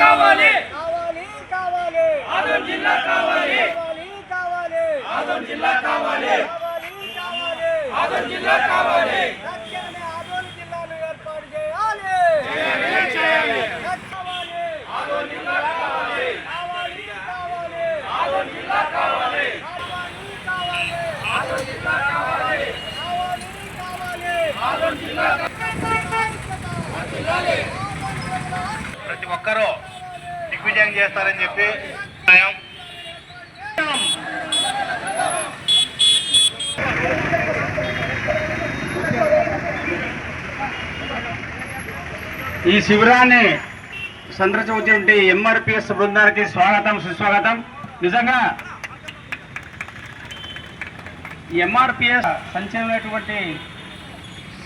కావాలి. కావాలి కావాలి. ఆదోన్ జిల్లా కావాలి. కావాలి కావాలి. ఆదోన్ జిల్లా కావాలి. కావాలి కావాలి. ఆదోన్ జిల్లా కావాలి. తక్షణమే ఆదోని జిల్లాను ఏర్పాటు చేయాలి. చేయాలి కావాలి ఆదోన్ జిల్లా కావాలి. కావాలి కావాలి. ఆదోన్ జిల్లా కావాలి. కావాలి కావాలి. ఆదోన్ జిల్లా కావాలి. కావాలి కావాలి. ఆదోన్ జిల్లా ప్రతి ఒక్కరూ దిగ్విజయం చేస్తారని చెప్పి ఈ శిబిరాన్ని సందర్శించినటువంటి ఎంఆర్పిఎస్ బృందానికి స్వాగతం సుస్వాగతం. నిజంగా ఎంఆర్పిఎస్ సంచలనటువంటి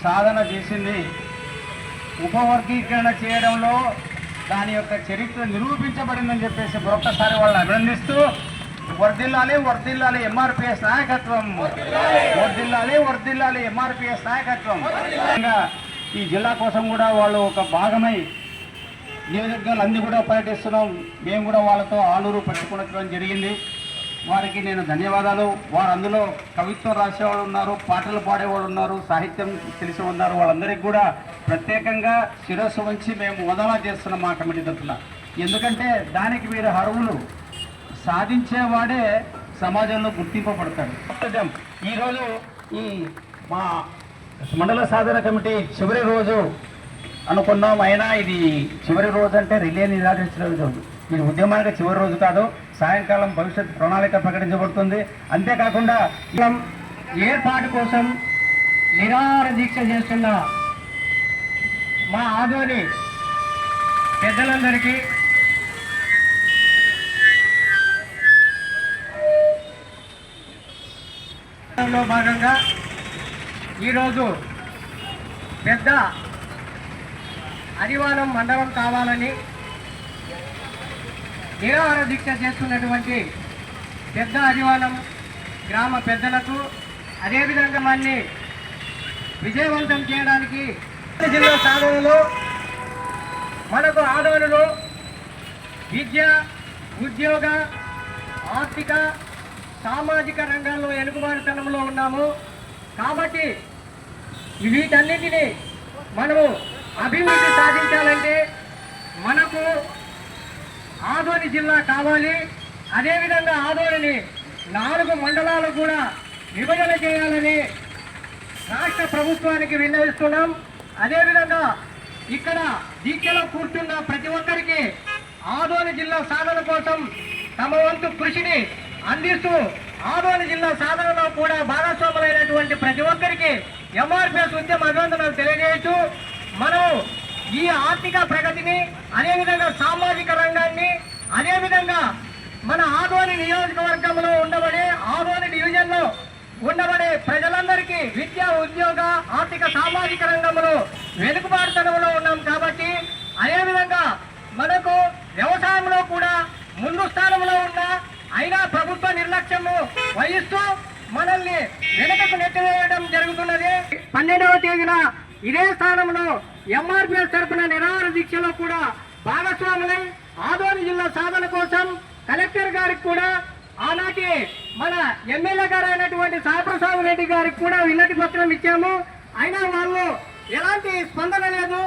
సాధన చేసింది. ఉపవర్గీకరణ చేయడంలో దాని యొక్క చరిత్ర నిరూపించబడిందని చెప్పేసి మరొకసారి వాళ్ళని అభినందిస్తూ వర్దిల్లాలి వర్దిల్లాలి ఎంఆర్పిఎస్ నాయకత్వం. వర్దిల్లాలి వర్దిల్లాలి ఎంఆర్పిఎస్ నాయకత్వం. ఈ జిల్లా కోసం కూడా వాళ్ళు ఒక భాగమై నియోజకవర్గాలు అన్ని కూడా పర్యటిస్తున్నాం. మేము కూడా వాళ్ళతో ఆలూరు పెట్టుకోవడం జరిగింది. వారికి నేను ధన్యవాదాలు. వారు అందులో కవిత్వం రాసేవాళ్ళు ఉన్నారు పాటలు పాడేవాళ్ళు ఉన్నారు సాహిత్యం తెలిసి ఉన్నారు. వాళ్ళందరికీ కూడా ప్రత్యేకంగా శిరస్సు వంచి మేము వదలా చేస్తున్నాం మా కమిటీ తరఫున. ఎందుకంటే దానికి వీరు అరువులు సాధించేవాడే సమాజంలో గుర్తింపబడతాడు. ఈరోజు ఈ మా మండల సాధన కమిటీ చివరి రోజు అనుకున్నాం. అయినా ఇది చివరి రోజు అంటే రిలే నిరాకరించిన రోజు. ఇది ఉద్యమానికి చివరి రోజు కాదు. సాయంకాలం భవిష్యత్ ప్రణాళిక ప్రకటించబడుతుంది. అంతేకాకుండా ఏర్పాటు కోసం నిరాహార దీక్ష చేస్తున్న మా ఆదోని పెద్దలందరికీ లో భాగంగా ఈరోజు పెద్ద అరివానం మండలం కావాలని నిరాహార దీక్ష చేస్తున్నటువంటి పెద్ద అధివానం గ్రామ పెద్దలకు అదేవిధంగా మన్ని విజయవంతం చేయడానికి జిల్లా సాధనలో మనకు ఆదోళనలో విద్య ఉద్యోగ ఆర్థిక సామాజిక రంగాల్లో వెనుకబాటుతనంలో ఉన్నాము. కాబట్టి వీటన్నిటినీ మనము అభివృద్ధి సాధించాలంటే ఆదోని జిల్లా కావాలి. అదేవిధంగా ఆదోనిని నాలుగు మండలాలు కూడా విభజన చేయాలని రాష్ట్ర ప్రభుత్వానికి విన్నవిస్తున్నాం. అదేవిధంగా ఇక్కడ దీక్షలో కూర్చున్న ప్రతి ఒక్కరికి ఆదోని జిల్లా సాధన కోసం తమ వంతు కృషిని అందిస్తూ ఆదోని జిల్లా సాధనలో కూడా భాగస్వాములైనటువంటి ప్రతి ఒక్కరికి ఎంఆర్పిఎస్ ఉద్యమ అభినందనలు తెలియజేస్తూ మనం ఈ ఆర్థిక ప్రగతిని అదేవిధంగా సామాజిక రంగాన్ని అదేవిధంగా మన ఆదోని నియోజకవర్గంలో ఉండబడే ఆదోని డివిజన్లో ఉండబడే ప్రజలందరికీ విద్య ఉద్యోగ ఆర్థిక సామాజిక రంగంలో వెనుకబాటుతనంలో ఉన్నాం కాబట్టి అదేవిధంగా మనకు వ్యవసాయంలో కూడా ముందు స్థానంలో ఉన్న అయినా ప్రభుత్వ నిర్లక్ష్యము వహిస్తూ మనల్ని వెనుకకు నెట్టివేయడం జరుగుతున్నది. పన్నెండవ తేదీన ఇదే స్థానంలో ఎంఆర్పిఎస్ తరపున నిరాహార దీక్షలో కూడా భాగస్వాములై ఆదోని జిల్లా సాధన కోసం కలెక్టర్ గారికి కూడా ఆనాటి మన ఎమ్మెల్యే గారు అయినటువంటి సాయప్రసాద్ రెడ్డి గారికి కూడా విన్నతి పత్రం ఇచ్చాము. అయినా వాళ్ళు ఎలాంటి స్పందన లేదు.